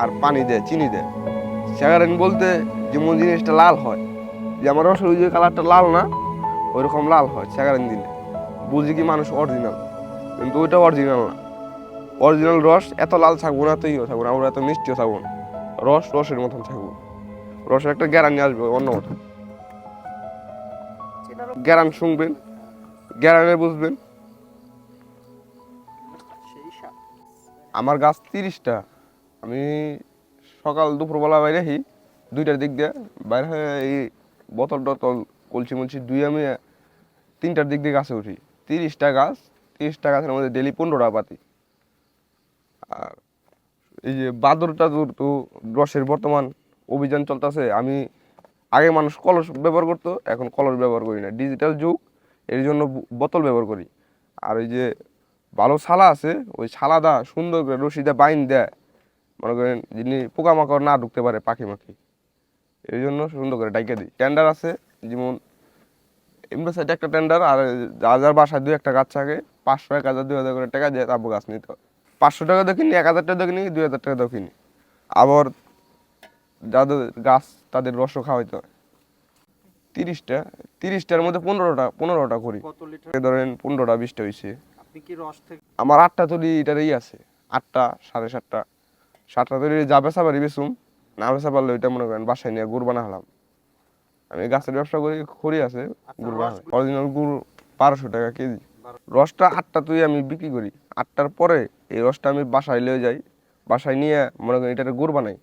আর পানি দেয়, চিনি দেয়। স্যাগারিন বলতে যেমন জিনিসটা লাল হয়, যে আমার রসের যে কালারটা লাল না, ওইরকম লাল হয় স্যাগারিন দিলে। বুঝি কি মানুষ অরিজিনাল কিন্তু ওইটা অরিজিনাল না। অরিজিনাল রস এত লাল থাকব না ইয়ে থাকব না, আমরা এত মিষ্টিও থাকব না। রস রসের মতন থাকব। রসের একটা গ্যারান্টি আসবে অন্য মতন গ্যারান শুনবেন, গ্যারানে বুঝবেন। আমার গাছ তিরিশটা। আমি সকাল দুপুরবেলা বাইরে আহি দুইটার দিক দিয়ে বাইরে এই বোতল টতল কলসি মলসি দুই আমি তিনটার দিক দিয়ে গাছে উঠি। তিরিশটা গাছ, তিরিশটা গাছের মধ্যে ডেলি পনেরোটা পাতি আর এই যে বাদর টাদুর তো রসের বর্তমান অভিযান চলতেছে। আমি আগে মানুষ কলস ব্যবহার করতো, এখন কলস ব্যবহার করি না। ডিজিটাল যুগ, এর জন্য বোতল ব্যবহার করি। আর ওই যে ভালো ছালা আছে, ওই ছালাদা সুন্দর করে রশিদা বাইন দেয়। মনে করেন যিনি পোকামাকড় না ঢুকতে পারে পাখি মাখি। এই জন্য সুন্দর করে ডাইকে দিই। টেন্ডার আছে যেমন এমনি সাইডে একটা টেন্ডার আর যার যার বাসায় দুই একটা গাছ থাকে পাঁচশো এক হাজার দুই হাজার করে টাকা দিয়ে তারপর গাছ নিতে হয়। পাঁচশো টাকা দিয়ে কিনি এক হাজার টাকা দেখিনি দুই হাজার টাকা দেখিনি। আবার যাদের গাছ তাদের রসও খাওয়াইতে হয়। তিরিশটা তিরিশটার মধ্যে পনেরোটা পনেরোটা করি। ধরেন পনেরোটা বিশটা হয়েছে রস আমার আটটা তৈরি এটারই আছে আটটা সাড়ে সাতটা। সাতটা তৈরি যা বেচা পারি বেচুম না বেচা পারলে ওইটা মনে করেন বাসায় নিয়ে গুড় বানালাম আমি গাছের ব্যবসা করি খড়ি আছে গুড় বানাই। অরিজিনাল গুড় বারোশো টাকা কেজি। রসটা আটটা তুই আমি বিক্রি করি। আটটার পরে এই রসটা আমি বাসায় নিয়ে যাই। বাসায় নিয়ে মনে করেন এটার গুড় বানাই।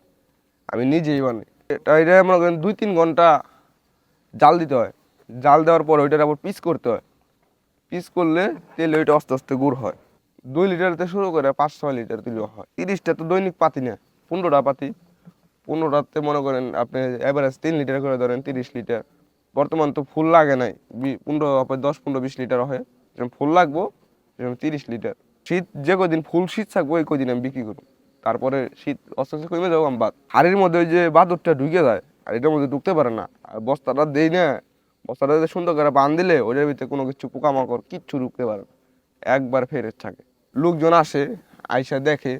আমি নিজেই বানাই। এটা এটা মনে করেন দুই তিন ঘণ্টা জাল দিতে হয়। জাল দেওয়ার পর ওইটার আবার পিস করতে হয়। পিস করলে তেলে ওইটা আস্তে আস্তে গুড় হয়। দুই লিটারতে শুরু করে পাঁচ, ছয় লিটার তুলি হয়। তিরিশটা তো দৈনিক পাতি না, পনেরোটা পাতি। পনেরোটাতে মনে করেন আপনি অ্যাভারেজ তিন লিটার করে ধরেন, তিরিশ লিটার বর্তমান তো ফুল লাগে নাই পনেরো দশ, পনেরো, বিশ লিটার হয়। ফুল লাগবো তিরিশ লিটার শীত যে কদিন ফুল শীত থাকব, ওই কদিন আমি বিক্রি করি তারপরে শীত আস্তে কমে যাব, আমি বাদ। হাড়ির মধ্যে ওই যে বাদুরটা ঢুকে যায় আর এটার মধ্যে ঢুকতে পারে না। আর বস্তাটা দেই না, বস্তাটা সুন্দর করে বান দিলে ওটার ভিতরে কোনো কিছু পোকামাকড় কিচ্ছু ঢুকতে পারে না। একবার ফেরত থাকে। লোকজন আসে, আইসা দেখে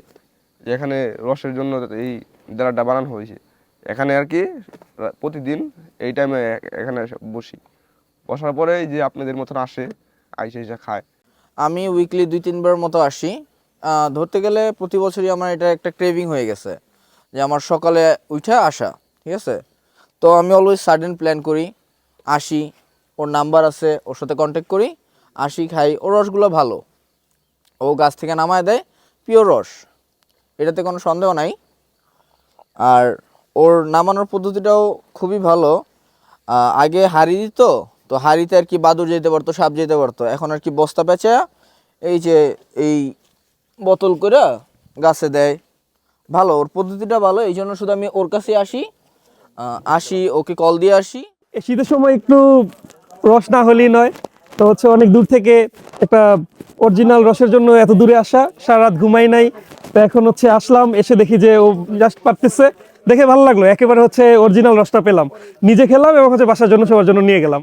এখানে রসের জন্য এই দেলাটা বানানো হয়েছে। এখানে আর কি প্রতিদিন এই টাইমে এখানে বসি। বসার পরে যে আপনাদের মতন আসে, আইসা এসে খায়। আমি উইকলি দুই, তিনবার মতো আসি। ধরতে গেলে প্রতি বছরই আমার এটা একটা ক্রেভিং হয়ে গেছে, যে আমার সকালে উঠে আসা, ঠিক আছে? তো আমি অলওয়েজ সাডেন প্ল্যান করি, আসি, ওর নাম্বার আছে, ওর সাথে কন্ট্যাক্ট করি, আসি, খাই ওর রসগুলো ভালো। ও গাছ থেকে নামায় দেয় পিওর রস। এটাতে কোনো সন্দেহ নাই। আর ওর নামানোর পদ্ধতিটাও খুবই ভালো। আগে হাড়ি দিত, তো হাড়িতে আর কি বাদুর যেতে পারতো, সাপ যেতে পারতো। এখন আর কি বস্তা পেঁচা, এই যে এই বোতল করে গাছে দেয়। ভালো, ওর পদ্ধতিটা ভালো, এই জন্য শুধু আমি ওর কাছে আসি। আসি, ওকে কল দিয়ে আসি। শীতের সময় একটু রস না হলেই নয়। তো হচ্ছে অনেক দূর থেকে একটা অরিজিনাল রসের জন্য এত দূরে আসা সারা রাত ঘুমাই নাই। তো এখন হচ্ছে আসলাম, এসে দেখি যে ও জাস্ট পারতেছে। দেখে ভালো লাগল, একেবারে হচ্ছে অরিজিনাল রসটা পেলাম। নিজে খেলাম এবং হচ্ছে বাসার জন্য সবার জন্য নিয়ে গেলাম।